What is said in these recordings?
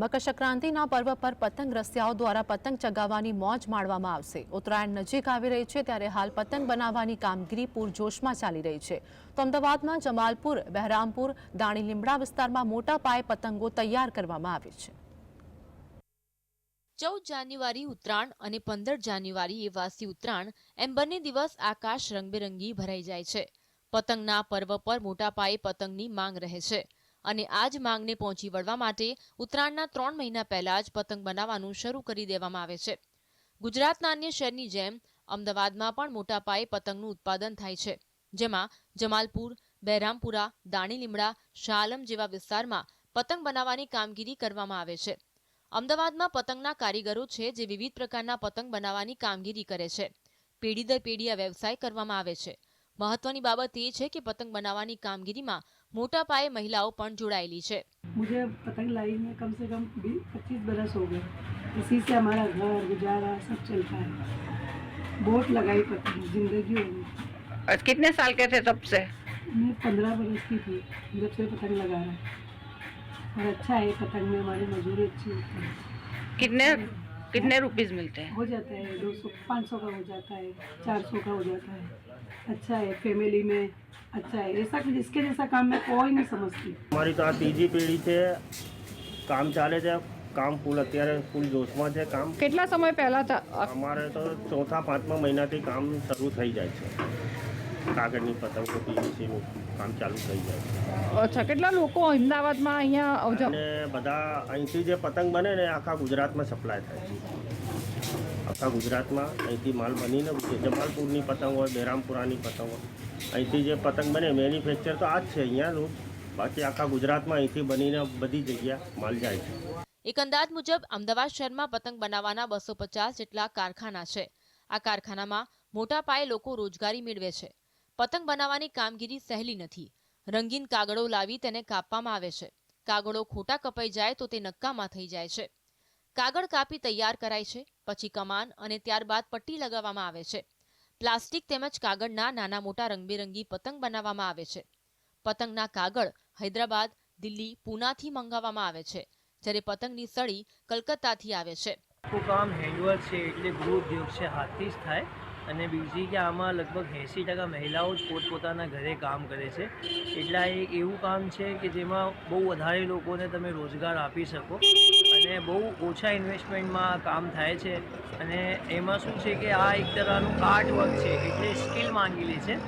મકર સંક્રાંતિના પર્વ પર પતંગ રસિયાઓ દ્વારા પતંગ ચગાવવાની મોજ માણવામાં આવશે. ઉત્તરાયણ નજીક આવી રહી છે ત્યારે હાલ પતંગ બનાવવાની કામગીરી પૂરજોશમાં ચાલી રહી છે. તો અમદાવાદમાં જમાલપુર, બહેરામપુર, દાણી લીમડા વિસ્તારમાં મોટા પાયે પતંગો તૈયાર કરવામાં આવી છે. ચૌદ જાન્યુઆરી ઉત્તરાયણ અને પંદર જાન્યુઆરી એ વાસી ઉત્તરાયણ, એમ બંને દિવસ આકાશ રંગબેરંગી ભરાઈ જાય છે. પતંગના પર્વ પર મોટા પાયે પતંગની માંગ રહે છે. અને આ જ માંગને પહોંચી વળવા માટે ઉત્તરાયણના ત્રણ મહિના પહેલા જ પતંગ બનાવવાનું શરૂ કરી દેવામાં આવે છે. ગુજરાતના અન્ય શહેરની જેમ અમદાવાદમાં પણ મોટા પાયે પતંગનું ઉત્પાદન થાય છે. જેમાં જમાલપુર, બહેરામપુરા, દાણીલીમડા શાહઆલમ જેવા વિસ્તારમાં પતંગ બનાવવાની કામગીરી કરવામાં આવે છે. અમદાવાદમાં પતંગના કારીગરો છે જે વિવિધ પ્રકારના પતંગ બનાવવાની કામગીરી કરે છે. પેઢી દર પેઢી આ વ્યવસાય કરવામાં આવે છે. મહત્વની બાબત એ છે કે પતંગ બનાવવાની કામગીરીમાં મોટા પાયે મહિલાઓ પણ જોડાયેલી છે मुझे पतंग लाई में कम से कम बीस पच्चीस बरस हो गए इसी से हमारा घर गुजारा सब चलता है बहुत लगाई पतंग जिंदगी हो गई और कितने साल के थे तब से मैं पंद्रह बरस की थी जब से पतंग लगा रहा और अच्छा है पतंग में हमारी मजदूरी अच्छी होती है कितने कितने रुपीस मिलते हैं हो जाता है दो सौ पाँच सौ का हो जाता है चार सौ का हो जाता है अच्छा है फैमिली में अच्छा है ऐसा कि जिसके जैसा काम मैं कोई नहीं समझती અમારી તો આ ત્રીજી પેઢી છે કામ ચાલે છે કામ ફૂલ અત્યારે ફૂલ જોશમાં છે કામ કેટલા સમય પહેલા તા- અમારે તો ચોથા પાંચમા મહિનાથી કામ શરૂ થઈ જાય છે કાગળની પતંગો પીવીસીનું કામ ચાલુ થઈ જાય છે અચ્છા કેટલા લોકો અમદાવાદમાં અહીંયા અવજા- અને બધા અહીંથી જે પતંગ બને ને એ આખા ગુજરાતમાં સપ્લાય થાય છે આખા ગુજરાતમાં અહીંથી માલ બનીને જમાલપુરની પતંગ હોય બહેરામપુરાની પતંગ હોય અહીંથી જે પતંગ બને મેન્યુફેક્ચર તો આ જ છે અહીંયાનું. બાકી આખા ગુજરાતમાં અહીંથી બનીને બધી જગ્યા માલ જાય છે. એક અંદાજ મુજબ, અમદાવાદ શહેરમાં પતંગ બનાવવાના બસો પચાસ જેટલા કારખાના છે. આ કારખાનામાં મોટા પાયે લોકો રોજગારી મેળવે છે. પતંગ બનાવવાની કામગીરી સહેલી નથી. રંગીન કાગળો લાવી તેને કાપવામાં આવે છે. કાગળો ખોટા કપાઈ જાય તો તે નક્કામાં થઈ જાય છે. કાગળ કાપી તૈયાર કરાય છે, પછી કમાન અને ત્યારબાદ પટ્ટી લગાવવામાં આવે છે. પ્લાસ્ટિક તેમજ કાગળના નાના મોટા રંગબેરંગી પતંગ બનાવવામાં આવે છે. પતંગના કાગળ હૈદરાબાદ, દિલ્હી, પૂનાથી મંગાવવામાં આવે છે, જ્યારે પતંગની સળી કલકત્તાથી આવે છે. કામ હેન્ડવર્ક છે એટલે ગૃહ ઉદ્યોગ છે, હાથથી જ થાય. અને બીજી કે આમાં લગભગ એંસી ટકા મહિલાઓ જ પોતપોતાના ઘરે કામ કરે છે. એટલે એક એવું કામ છે કે જેમાં બહુ વધારે લોકોને તમે રોજગાર આપી શકો અને બહુ ઓછા ઇન્વેસ્ટમેન્ટમાં કામ થાય છે. અને એમાં શું છે કે આ એક તરહનું આર્ટ વર્ક છે, એટલે સ્કિલ માંગી લે છે.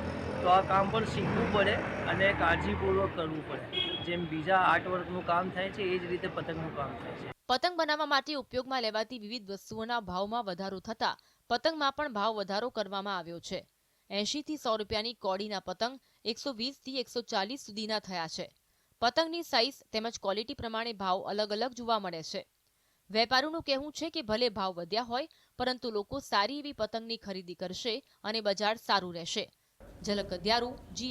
તો આ કામ પણ શીખવું પડે અને કાળજીપૂર્વક કરવું પડે. જેમ બીજા આર્ટ વર્કનું કામ થાય છે, એ જ રીતે પતંગનું કામ થાય છે. પતંગ બનાવવા માટે ઉપયોગમાં લેવાતી વિવિધ વસ્તુઓના ભાવમાં વધારો થતા પતંગમાં પણ ભાવ વધારો કરવામાં આવ્યો છે. એંશી થી સો રૂપિયાની કોડીના પતંગ એકસો વીસથી એકસો ચાલીસ સુધીના થયા છે. પતંગની સાઇઝ તેમજ ક્વોલિટી પ્રમાણે ભાવ અલગ અલગ જોવા મળે છે. વેપારીનું કહેવું છે કે ભલે ભાવ વધ્યા હોય, પરંતુ લોકો સારી એવી પતંગની ખરીદી કરશે અને બજાર સારું રહેશે. ઝલક અધ્યારું જી